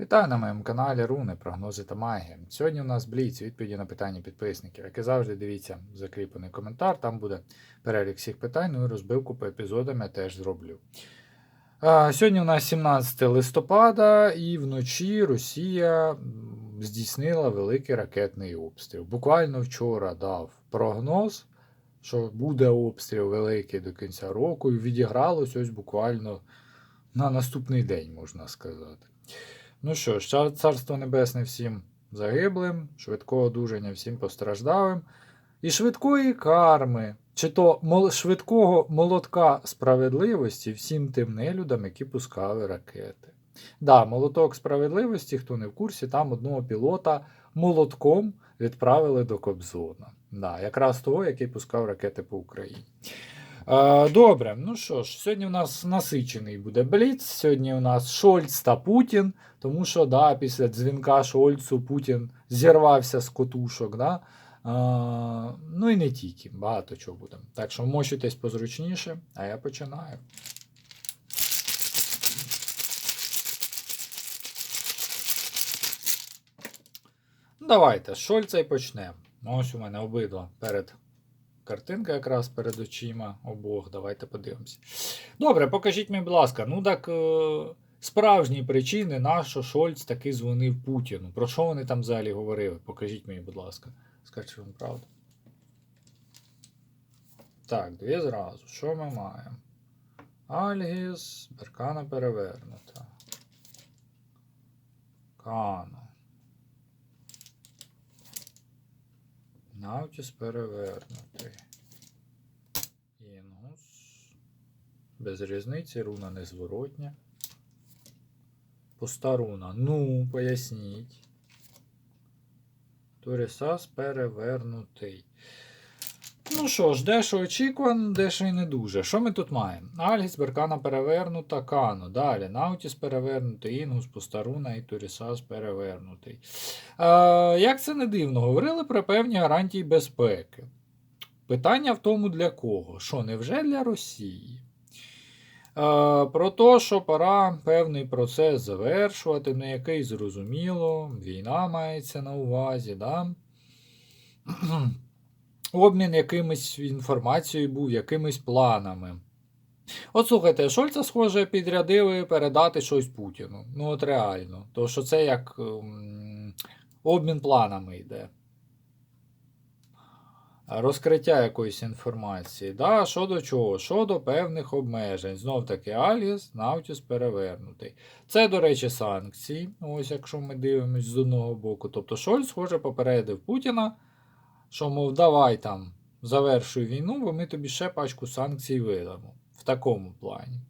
Вітаю на моєму каналі Руни, прогнози та магія. Сьогодні у нас бліц, відповіді на питання підписників. Як і завжди, дивіться закріплений коментар, там буде перелік всіх питань, ну і розбивку по епізодам я теж зроблю. А, Сьогодні у нас 17 листопада, і вночі Росія здійснила великий ракетний обстріл. Буквально вчора дав прогноз, що буде обстріл великий до кінця року, і відігралось ось буквально на наступний день, можна сказати. Ну що ж, царство небесне всім загиблим, швидкого одужання всім постраждалим, і швидкої карми, чи то швидкого молотка справедливості всім тим нелюдам, які пускали ракети. Да, молоток справедливості, хто не в курсі, там одного пілота молотком відправили до Кобзона. Да, якраз того, який пускав ракети по Україні. Добре, ну що ж, сьогодні у нас насичений буде бліц. Сьогодні у нас Шольц та Путін, тому що да, після дзвінка Шольцу Путін зірвався з котушок. Да? Е, ну і не тільки, багато чого буде. Так що мочитесь позручніше, а я починаю. Давайте, Шольца і почнемо. Ось у мене обидва перед Картинка якраз перед очима обох. Давайте подивимося. Добре, покажіть мені, будь ласка, ну так е, справжні причини, на що Шольц таки дзвонив Путіну. Про що вони там взагалі говорили? Покажіть мені, будь ласка. Скажіть вам правду. Так, дві зразу. Що ми маємо? Альгіс, Беркана перевернута. Кано. Наутіс перевернутий. Інгус. Без різниці, руна незворотня. Пуста руна. Ну, поясніть. Торісас перевернутий. Ну що ж, дещо очікувано, дещо і не дуже. Що ми тут маємо? Альгіс, Беркана перевернута, Кано. Далі. Наутіс перевернутий, Інгус, Пустаруна і Турісас перевернутий. Е, як це не дивно, говорили про певні гарантії безпеки. Питання в тому, для кого? Що, невже для Росії? Е, про те, що пора певний процес завершувати, не який зрозуміло, війна мається на увазі. Да? Обмін якимось інформацією був, якимись планами. От слухайте, Шольца, схоже, підрядили передати щось Путіну. Ну, от реально. То що це як ем, обмін планами йде. Розкриття якоїсь інформації. Да, що до чого? Щодо певних обмежень. Знов таки Аліс, Наутіс перевернутий. Це, до речі, санкції. Ось якщо ми дивимося з одного боку. Тобто Шольц, схоже, попередив Путіна, що, мов, давай там завершуй війну, бо ми тобі ще пачку санкцій видамо. В такому плані.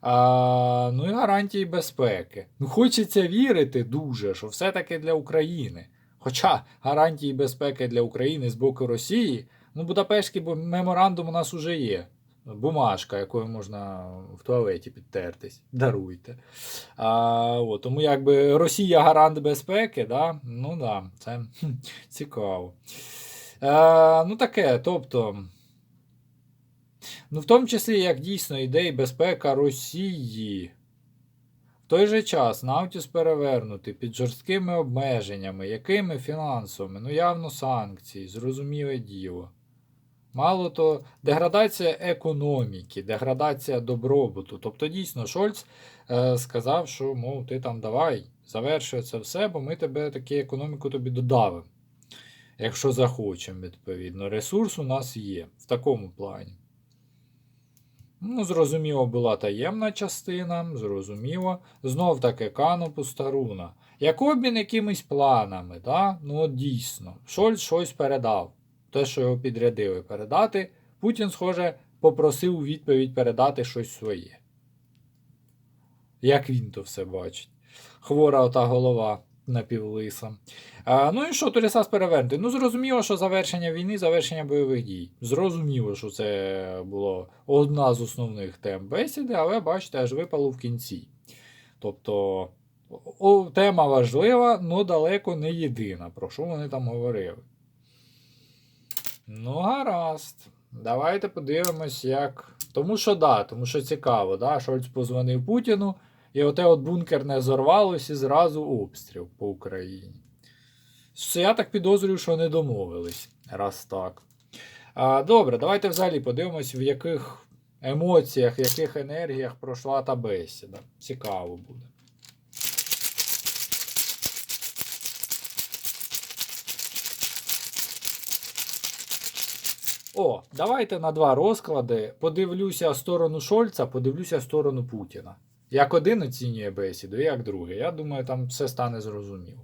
А, ну і гарантії безпеки. Ну, хочеться вірити дуже, що все-таки для України. Хоча гарантії безпеки для України з боку Росії, ну, Будапештський меморандум у нас уже є. Бумажка, якою можна в туалеті підтертись. Даруйте. А, от, тому якби Росія гарант безпеки, да? ну да, це хм, цікаво. Е, ну таке, тобто. Ну, в тому числі, як дійсно йде і безпека Росії. В той же час Наутіс перевернутий під жорсткими обмеженнями, якими фінансовими, ну явно санкції, зрозуміле діло. Мало то, деградація економіки, деградація добробуту. Тобто, дійсно, Шольц е, сказав, що, мов, ти там давай, завершуй це все, бо ми тебе таки економіку тобі додавимо. Якщо захочемо, відповідно. Ресурс у нас є в такому плані. Ну, зрозуміло, була таємна частина, зрозуміло. Знов таки Кано Пустаруна. Як обмін якимись планами, да? ну от дійсно, Шольц щось передав. Те, що його підрядили передати, Путін, схоже, попросив у відповідь передати щось своє. Як він то все бачить? Хвора ота голова напівлиса. А, ну і що, Турісас перевернути? Ну, зрозуміло, що завершення війни, завершення бойових дій. Зрозуміло, що це було одна з основних тем бесіди, але бачите, аж випало в кінці. Тобто, о, тема важлива, але далеко не єдина, про що вони там говорили. Ну, гаразд. Давайте подивимось, як. Тому що да, тому що цікаво, да, Шольц позвонив Путіну І оте от бункер не зорвалось і зразу обстріл по Україні. Що Я так підозрюю, що не домовились. Раз так. А, добре, давайте взагалі подивимось, в яких емоціях, в яких енергіях пройшла та бесіда. Цікаво буде. О, давайте на два розклади. Подивлюся сторону Шольца, подивлюся сторону Путіна. Як один оцінює бесіду, як другий. Я думаю, там все стане зрозуміло.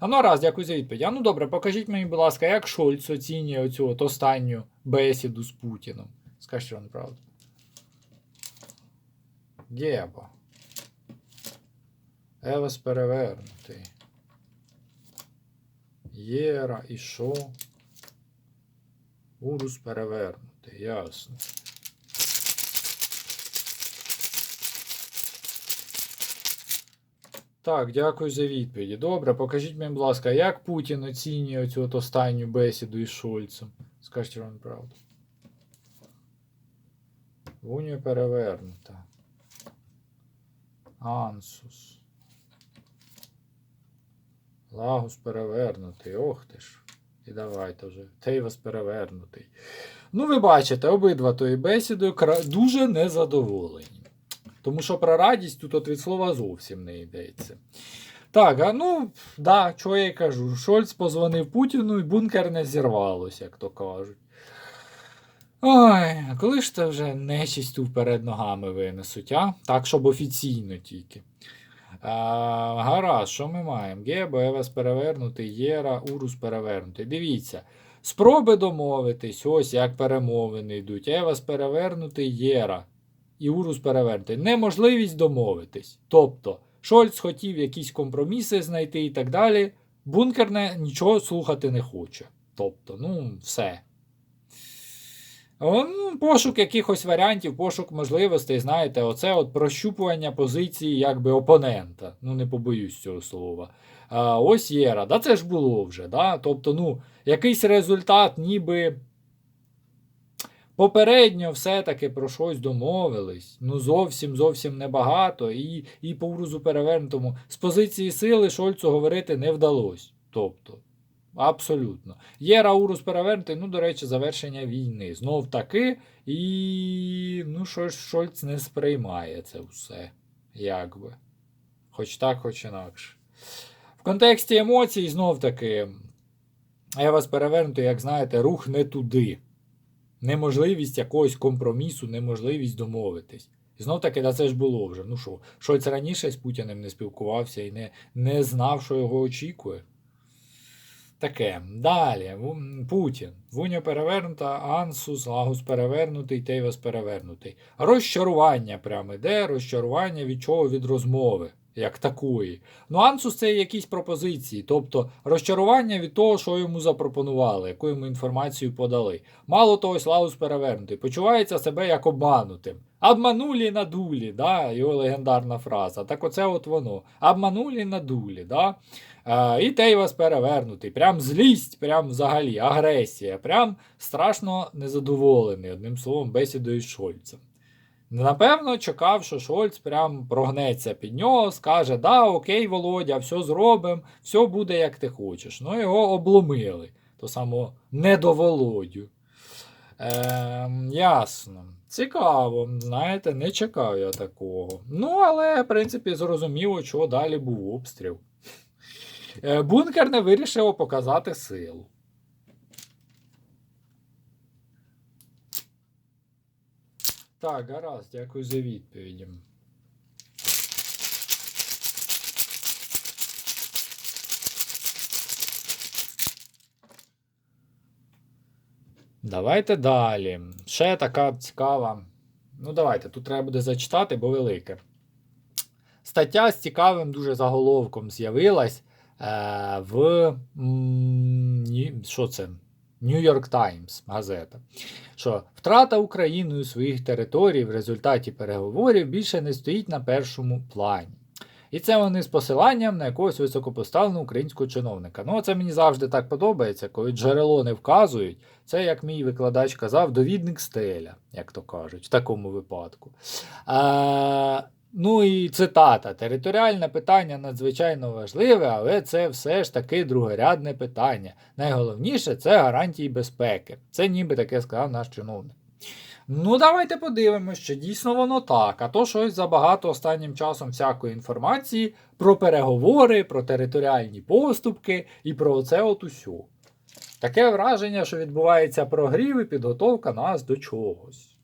А ну раз, дякую за відповідь. А ну добре, покажіть мені, будь ласка, як Шольц оцінює оцю от останню бесіду з Путіном. Скажіть вам правду. Геба. Евес перевернутий. Єра і що? Урус перевернутий, ясно. Так, дякую за відповіді. Добре, покажіть мені, будь ласка, як Путін оцінює цю от останню бесіду із Шольцем? Скажіть вам правду. Унія перевернута. Ансус. Лагус перевернутий. Ох ти ж. І давайте вже. Тейвас перевернутий. Ну, ви бачите, обидва тої бесідою дуже незадоволені. Тому що про радість тут от від слова зовсім не йдеться. Так, а ну, да, що я й кажу. Шольц позвонив Путіну і бункер не зірвалося, як то кажуть. Ой, а коли ж це вже нечистю вперед ногами винесуть, а? Так, щоб офіційно тільки. А, гаразд, що ми маємо? Гебо, Евес перевернутий, Єра, Урус перевернутий. Дивіться. Спроби домовитись, ось як перемовини йдуть. Евес перевернутий, Єра і Урус перевернутий. Неможливість домовитись. Тобто, Шольц хотів якісь компроміси знайти і так далі. Бункерне нічого слухати не хоче. Тобто, ну, все. Ну, пошук якихось варіантів, пошук можливостей, знаєте, оце от прощупування позиції якби опонента. Ну, не побоюсь цього слова. А, ось Єра. Да це ж було вже. Да? Тобто, ну, якийсь результат, ніби попередньо все-таки про щось домовились. Ну, зовсім зовсім небагато. І, і по урузу перевернутому з позиції сили Шольцу говорити не вдалося. Тобто, Абсолютно. Є Раурус перевернутий, ну, до речі, завершення війни. Знов таки, і ну, що ж Шольц не сприймає це все. Якби. Хоч так, хоч інакше. В контексті емоцій, знов таки, я вас перевернутий, як знаєте, рух не туди. Неможливість якогось компромісу, неможливість домовитись. І знов таки, да це ж було вже. Ну що, Шольц раніше з Путіним не спілкувався і не, не знав, що його очікує. Таке. Далі. Путін. Вуня перевернута, Ансус, Лагус перевернутий, Тейвас перевернутий. Розчарування прямо іде, розчарування від чого? Від розмови, як такої. Ну, Ансус це якісь пропозиції, тобто розчарування від того, що йому запропонували, яку йому інформацію подали. Мало того, Лагус перевернутий. Почувається себе як обманутим. Обманулі надулі, да, його легендарна фраза. Так оце от воно. Обманулі надулі, да. Е, і Тейвас перевернутий. Прям злість, прям взагалі, агресія. Прям страшно незадоволений, одним словом, бесідою з Шольцем. Напевно, чекав, що Шольц прям прогнеться під нього, скаже: Да, окей, Володя, все зробимо, все буде як ти хочеш. Ну, його обломили. То само не до Володю. Е, ясно. Цікаво, знаєте, не чекав я такого. Ну, але, в принципі, зрозуміло, що далі був обстріл. Е, Бункер не вирішив показати силу. Так, гаразд, дякую за відповіді. Давайте далі. Ще така цікава. Ну, давайте, тут треба буде зачитати, бо велике. Стаття з цікавим дуже заголовком з'явилась е, в Ні- що це? York Times газета. Що втрата Україною своїх територій в результаті переговорів більше не стоїть на першому плані. І це вони з посиланням на якогось високопоставленого українського чиновника. Ну, це мені завжди так подобається, коли джерело не вказують. Це, як мій викладач казав, довідник стеля, як то кажуть, в такому випадку. А, Ну і цитата. Територіальне питання надзвичайно важливе, але це все ж таки другорядне питання. Найголовніше це гарантії безпеки. Це ніби таке сказав наш чиновник. Ну, давайте подивимось, чи дійсно воно так. А то щось забагато останнім часом всякої інформації про переговори, про територіальні поступки і про оце от усю. Таке враження, що відбувається прогрів і підготовка нас до чогось.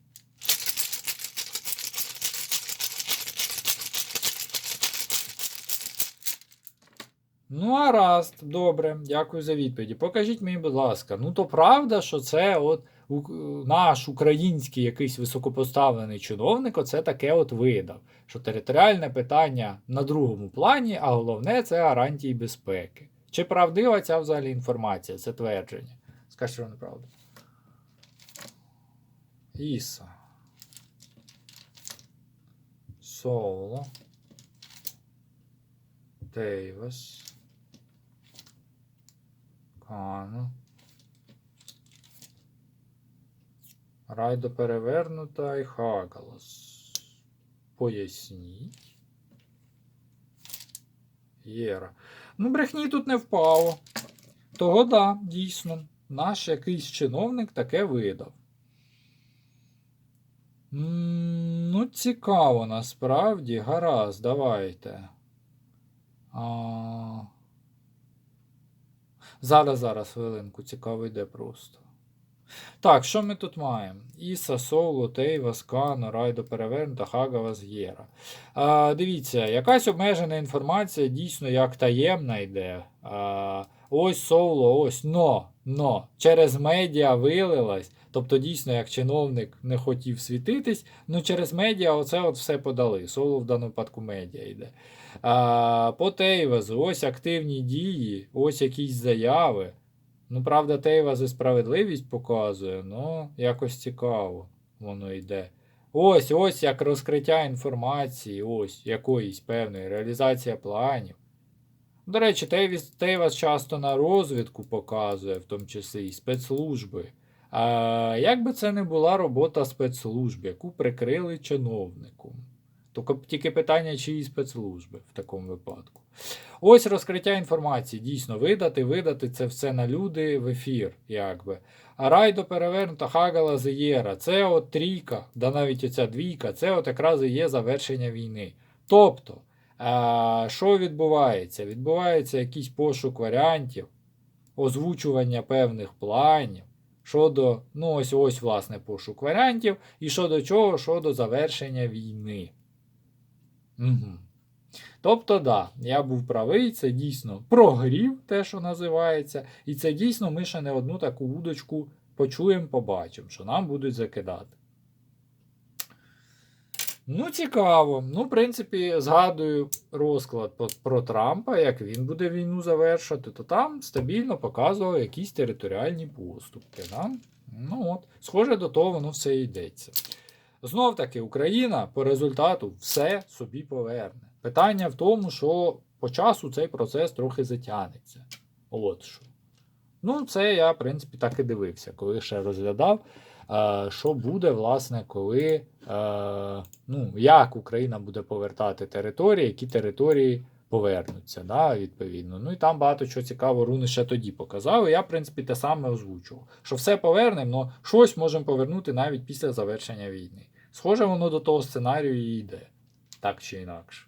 Ну, а раз, добре, дякую за відповіді. Покажіть мені, будь ласка, ну то правда, що це от наш український якийсь високопоставлений чиновник оце таке от видав. Що територіальне питання на другому плані, а головне це гарантії безпеки. Чи правдива ця взагалі інформація, це твердження? Скажіть, що неправда. Іса. Соло. Тейвас. Кано. Райдо перевернута і Хагалас. Поясніть. Єра. Ну, брехні тут не впало. Того да, дійсно. Наш якийсь чиновник таке видав. Ну, цікаво, насправді. Гаразд, давайте. А... Зараз, зараз, хвилинку, цікаво йде просто. Так, що ми тут маємо? Іса, Соло, Тейва, Скано, Райдо Перевернута, Хагава, З'єра. Дивіться, якась обмежена інформація дійсно як таємна йде. А, ось Соло, ось но, но. Через медіа вилилась. Тобто, дійсно, як чиновник не хотів світитись, ну через медіа оце от все подали. Соло в даному випадку медіа йде. А, по Тейвазу, ось активні дії, ось якісь заяви. Ну, правда, Тейваз і справедливість показує, ну, якось цікаво воно йде. Ось, ось як розкриття інформації, ось якоїсь певної реалізація планів. До речі, Тейвас часто на розвідку показує, в тому числі і спецслужби. А як би це не була робота спецслужб, яку прикрили чиновником. Тільки, тільки питання, чиї спецслужби в такому випадку. Ось розкриття інформації. Дійсно, видати, видати це все на люди в ефір, якби. А райдо перевернута Хагала Зеєра. Це от трійка, да навіть оця двійка, це от якраз і є завершення війни. Тобто, а, що відбувається? Відбувається якийсь пошук варіантів, озвучування певних планів. Щодо, ну ось ось, власне, пошук варіантів, і щодо чого, щодо завершення війни. Угу. Тобто, да, я був правий, це дійсно прогрів, те, що називається, і це дійсно ми ще не одну таку удочку почуємо, побачимо, що нам будуть закидати. Ну, цікаво. Ну, в принципі, згадую розклад про Трампа, як він буде війну завершувати, то там стабільно показував якісь територіальні поступки. Да? Ну от, схоже до того, воно все йдеться. Знов таки, Україна по результату все собі поверне. Питання в тому, що по часу цей процес трохи затягнеться. От що. Ну, це я, в принципі, так і дивився, коли ще розглядав, що буде, власне, коли, ну, як Україна буде повертати території, які території повернуться, да, відповідно. Ну і там багато чого цікавого Руни ще тоді показав. І я, в принципі, те саме озвучував. Що все повернемо, але щось можемо повернути навіть після завершення війни. Схоже, воно до того сценарію і йде, так чи інакше.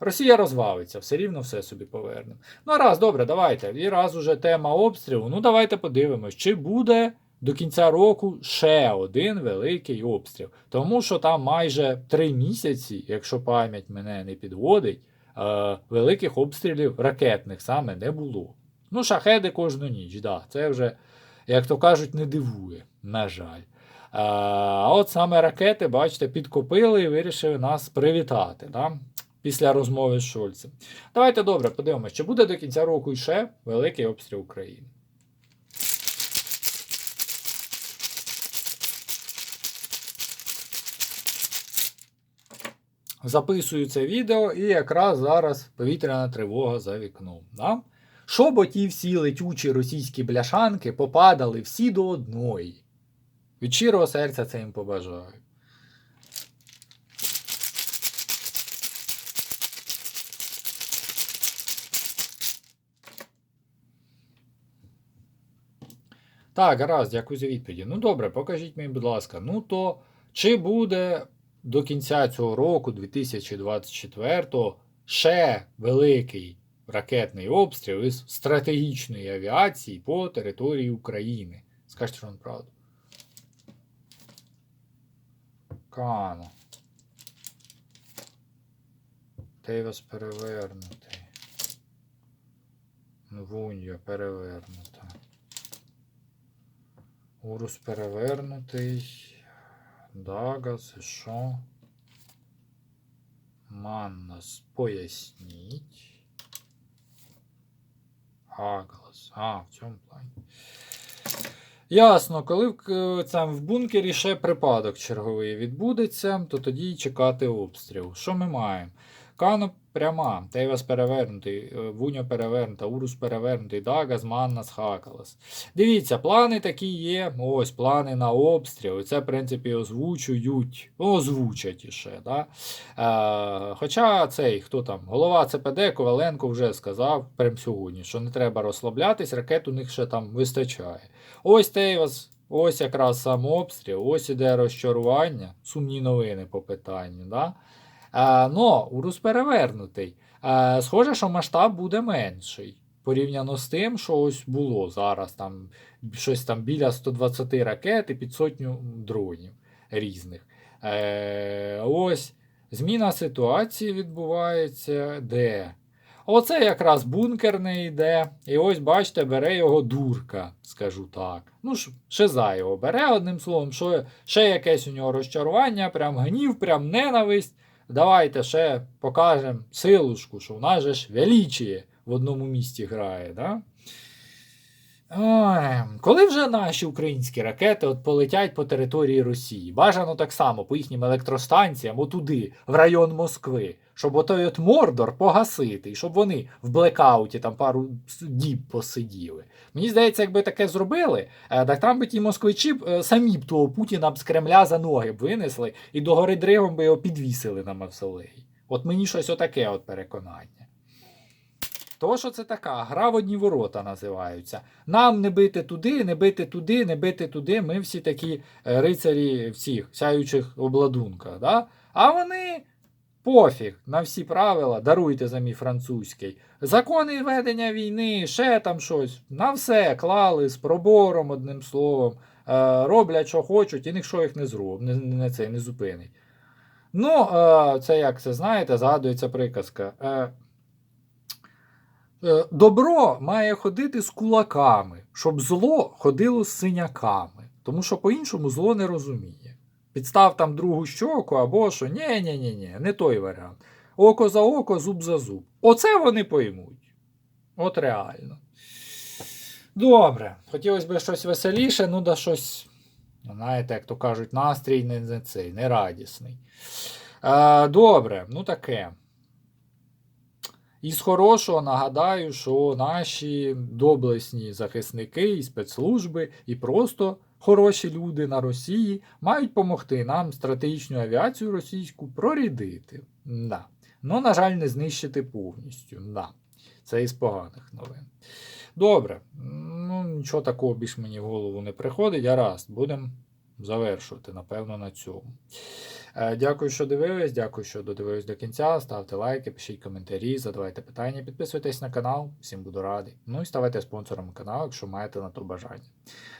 Росія розвалиться, все рівно все собі повернемо. Ну, раз, добре, давайте. І раз уже тема обстрілу. Ну, давайте подивимось, чи буде до кінця року ще один великий обстріл. Тому що там майже три місяці, якщо пам'ять мене не підводить, е, великих обстрілів ракетних саме не було. Ну, шахеди кожну ніч, да, це вже, як то кажуть, не дивує, на жаль. А, А от саме ракети, бачите, підкопили і вирішили нас привітати да? після розмови з Шольцем. Давайте добре подивимося, чи буде до кінця року ще великий обстріл України. записую це відео, і якраз зараз повітряна тривога за вікном. Да? б оті всі летючі російські бляшанки попадали всі до одної. Від щирого серця це їм побажаю. Так, гаразд, дякую за відповіді. Ну добре, покажіть мені, будь ласка. Ну то чи буде до кінця цього року, 2024, ще великий ракетний обстріл із стратегічної авіації по території України? Скажіть, що вам правду. Кано. Тейвас перевернутий. Вуньо перевернута. Урус перевернутий. Дага, що? Маннас, поясніть. Аглас. А, в цьому плані. Ясно, коли в, там в бункері ще припадок черговий відбудеться, то тоді чекати обстріл. Що ми маємо? Кано пряма, Тейвас перевернутий, е, Вуньо перевернута, Урус перевернутий, Дагас, Маннас, Хакалас. Дивіться, плани такі є. Ось плани на обстріл. І це, в принципі, озвучують, озвучать іще. Да? Е, хоча цей, хто там, голова ЦПД Коваленко вже сказав прямо сьогодні, що не треба розслаблятись, ракет у них ще там вистачає. Ось Тейвас, ось якраз сам обстріл, ось іде розчарування, сумні новини по питанню. Да? Но Урус перевернутий. Схоже, що масштаб буде менший. Порівняно з тим, що ось було зараз там щось там біля 120 ракет і під сотню дронів різних. Е, ось зміна ситуації відбувається де? Оце якраз бункер не йде. І ось, бачите, бере його дурка, скажу так. Ну, шиза його бере, одним словом, що ще якесь у нього розчарування, прям гнів, прям ненависть. Давайте ще покажемо силушку, що в нас же ж величіє в одному місті грає. Да? Ой, коли вже наші українські ракети от полетять по території Росії? Бажано так само по їхнім електростанціям, отуди, в район Москви, щоб отой от Мордор погасити, і щоб вони в блекауті там пару діб посиділи. Мені здається, якби таке зробили, е, так там би ті москвичі б, е, самі б того Путіна б з Кремля за ноги б винесли і до гори дригом би його підвісили на мавзолеї. От мені щось отаке от переконання. То, що це така, гра в одні ворота називаються. Нам не бити туди, не бити туди, не бити туди. Ми всі такі е, рицарі в цих сяючих обладунках. Да? А вони пофіг на всі правила, даруйте за мій французький. Закони ведення війни, ще там щось. На все клали з пробором, одним словом. Е, роблять, що хочуть, і ніхто їх не зробить, не, не, це, не зупинить. Ну, е, це як це знаєте, згадується приказка. Е, Добро має ходити з кулаками, щоб зло ходило з синяками. Тому що по-іншому зло не розуміє. Підстав там другу щоку або що. ні ні ні ні не той варіант. Око за око, зуб за зуб. Оце вони поймуть. От реально. Добре. Хотілося б щось веселіше, ну да щось, знаєте, як то кажуть, настрій не, не цей, не радісний. Е, добре, ну таке. Із хорошого нагадаю, що наші доблесні захисники і спецслужби, і просто хороші люди на Росії мають допомогти нам стратегічну авіацію російську прорідити. Да. Ну, на жаль, не знищити повністю. Да. Це із поганих новин. Добре, ну нічого такого більш мені в голову не приходить. Гаразд, будемо завершувати, напевно, на цьому. Е, Дякую, що дивились. Дякую, що додивились до кінця. Ставте лайки, пишіть коментарі, задавайте питання, підписуйтесь на канал. Всім буду радий. Ну і ставайте спонсором каналу, якщо маєте на то бажання.